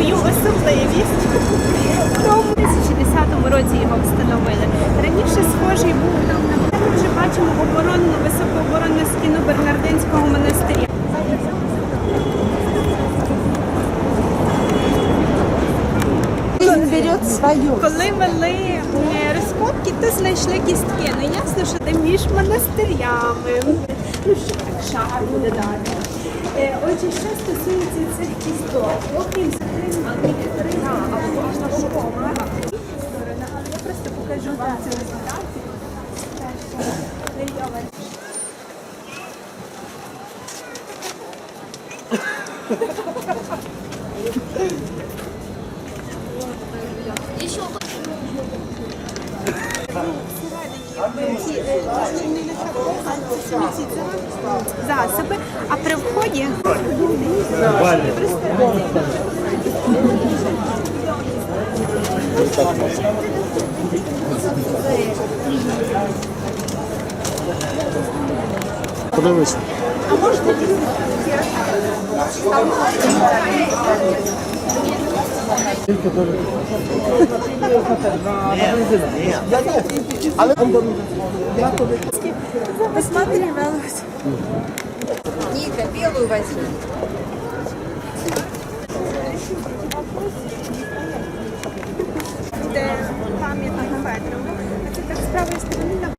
свою особливість. У 2010 році його встановили. Раніше схожий був там. Ми вже бачимо оборонну, високооборонну стіну Бернардинського монастиря. Коли вели е, розкопки, то знайшли кістки. Ну ясно, що ти між монастирями. Ну що так шару додати. Е, отже, що стосується цих кісток, окрім засоби, а при вході Подивись. посматривалась. Ника, белую возьми. Де пам'ятник Федорову. А це так з правої сторони